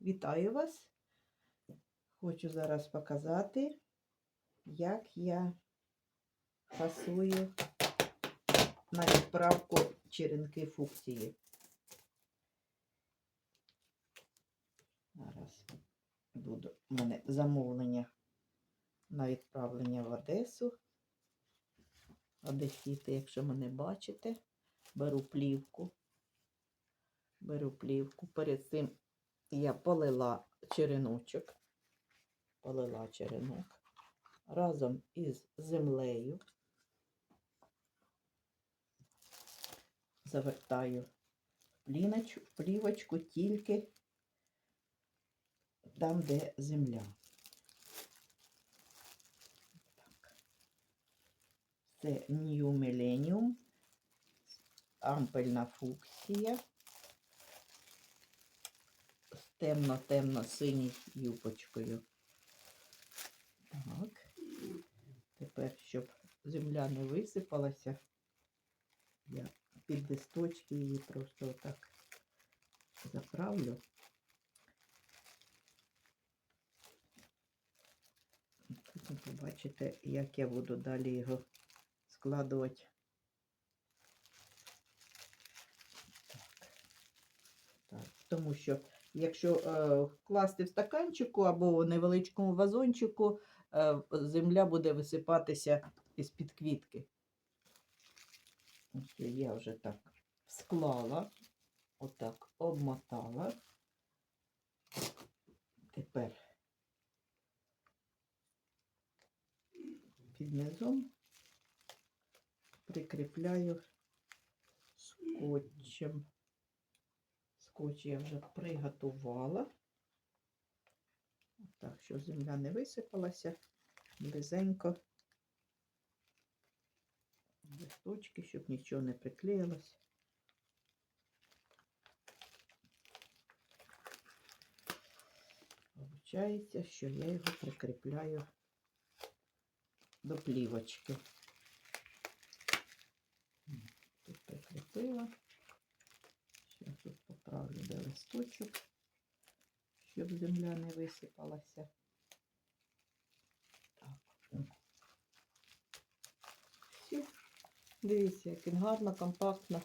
Вітаю вас! Хочу зараз показати, як я фасую на відправку черенки фуксії. Зараз буду у мене замовлення на відправлення в Одесу. Одесіти, якщо мене бачите, беру плівку. Беру плівку. Перед цим я полила череночок, полила черенок разом із землею. Завертаю плівочку тільки там, де земля. Це New Millennium, ампельна фуксія темно-темно-синій юбочкою. Так. Тепер, щоб земля не висипалася, я під листочки її просто отак заправлю. Потім побачите, як я буду далі його складувати. Так. Так. Тому що якщо е, вкласти в стаканчику або в невеличкому вазончику, е, земля буде висипатися із-під квітки. Ось я вже так склала, отак обмотала. Тепер під низом прикріпляю скотчем. Скотч я вже приготувала. Так, щоб земля не висипалася, близенько. Листочки, щоб нічого не приклеїлось. Получається, що я його прикріпляю до плівочки. Тут прикріпила. Зараз де листочок, щоб земля не висипалася. Так. Все. Дивіться, як він гарно, компактно.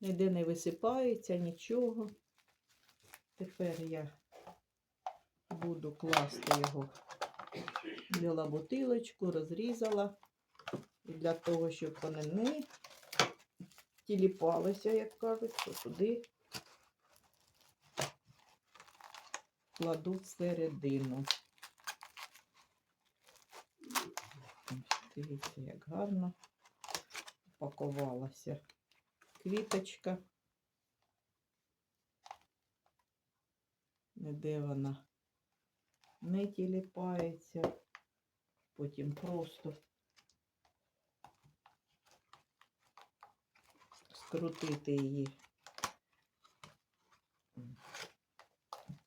Ніде не висипається, нічого. Тепер я буду класти його. Взяла бутилочку, розрізала. І для того, щоб вони не тіліпалися, як кажуть, то туди кладу всередину. Дивіться, як гарно упакувалася квіточка. Ніде вона не тіліпається, потім просто скрутити її.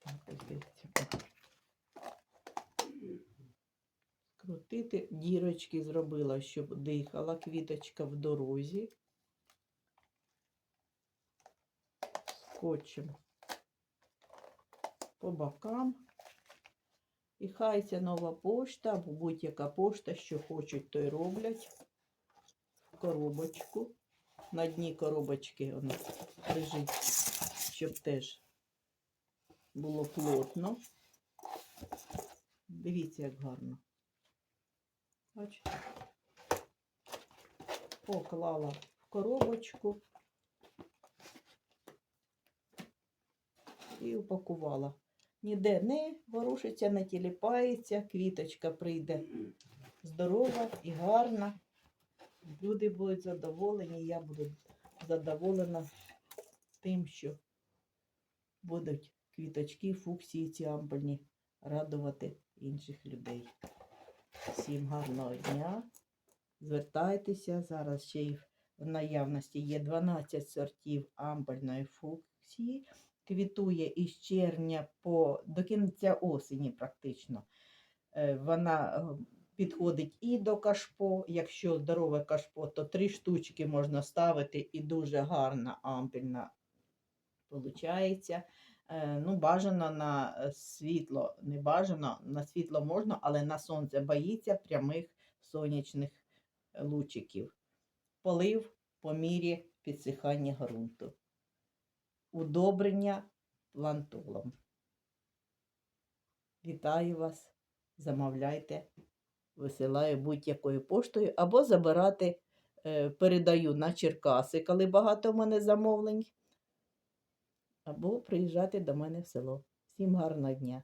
Так, ось дивіться. Скрутити, дірочки зробила, щоб дихала квіточка в дорозі. Скотчем по бокам. І хай ця нова пошта, або будь-яка пошта, що хочуть, то й роблять. В коробочку. На дні коробочки воно лежить, щоб теж було плотно. Дивіться, як гарно. Бачите? Поклала в коробочку і упакувала. Ніде не ворушиться, не тіліпається, квіточка прийде здорова і гарна. Люди будуть задоволені, я буду задоволена тим, що будуть квіточки, фуксії ці ампельні радувати інших людей. Всім гарного дня. Звертайтеся. Зараз ще й в наявності є 12 сортів ампельної фуксії. Квітує із червня по до кінця осені, практично. Е, Вона е, підходить і до кашпо. Якщо здорове кашпо, то три штучки можна ставити і дуже гарна ампельна получається. Е, ну, бажано на е, світло, не бажано, на світло можна, але на сонце боїться прямих сонячних лучиків. Полив по мірі підсихання ґрунту. Удобрення плантулом. Вітаю вас! Замовляйте, висилаю будь-якою поштою або забирати, е, передаю на Черкаси, коли багато в мене замовлень, або приїжджати до мене в село. Всім гарного дня!